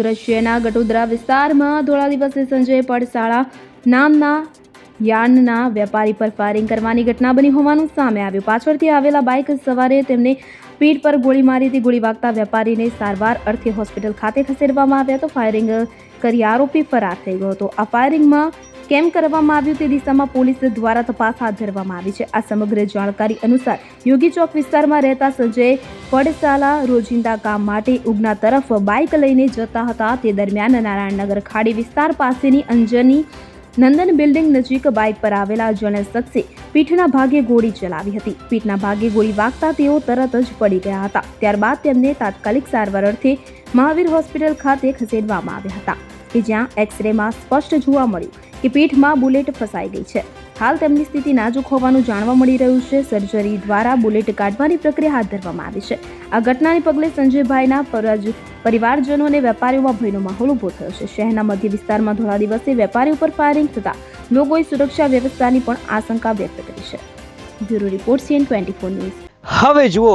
સુરત શહેરના ગટોદરા વિસ્તારમાં ધોળા દિવસે સંજય પડસાળા નામના યાનના વેપારી પર ફાયરિંગ કરવાની ઘટના બની હોવાનું સામે આવ્યું. પાછળથી આવેલા બાઇક સવારે તેમને પીઠ પર ગોળી મારી હતી. ગોળી વાગતા વેપારીને સારવાર અર્થે હોસ્પિટલ ખાતે ખસેડવામાં આવ્યા તો ફાયરિંગ કરી આરોપી ફરાર થઈ ગયો હતો. આ ફાયરિંગમાં કેમ કરવામાં આવ્યું તે દિશામાં પોલીસ દ્વારા તપાસ હાથ ધરવામાં આવી છે. આ સમગ્ર જાણકારી અનુસાર યોગી ચોક વિસ્તારમાં રહેતા સંજય પડસાલા રોજિંદા કામ માટે ઉગના તરફ બાઇક લઈને જતા હતા. તે દરમિયાન નારાયણનગર ખાડી વિસ્તાર પાસેની અંજની નંદન બિલ્ડિંગ નજીક બાઇક પર આવેલા જણે શખ્સે પીઠના ભાગે ગોળી ચલાવી હતી. પીઠના ભાગે ગોળી વાગતા તેઓ તરત જ પડી ગયા હતા. ત્યારબાદ તેમને તાત્કાલિક સારવાર અર્થે મહાવીર હોસ્પિટલ ખાતે ખસેડવામાં આવ્યા હતા. કે જ્યાં એક્સરેમાં સ્પષ્ટ જોવા મળ્યું. કે પીઠમાં બુલેટ ફસાઈ ગઈ છે. હાલ તેમની સ્થિતિ નાજુક હોવાનું જાણવા મળી રહ્યું છે. સર્જરી દ્વારા બુલેટ કાઢવાની પ્રક્રિયા હાથ ધરવામાં આવી છે. આ ઘટનાને પગલે સંજયભાઈના પરજ પરિવારજનો અને વેપારીઓમાં ભયનો માહોલ ઊભો થયો છે. શહેરના મધ્ય વિસ્તારમાં ધોળા દિવસે વેપારી ઉપર ફાયરિંગ થતા લોકોએ સુરક્ષા વ્યવસ્થાની પણ આશંકા વ્યક્ત કરી છે. Bureau report C N twenty four news. હવે જુઓ,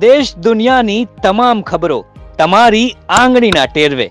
દેશ દુનિયાની તમામ ખબરો તમારી આંગળીના ટેરવે.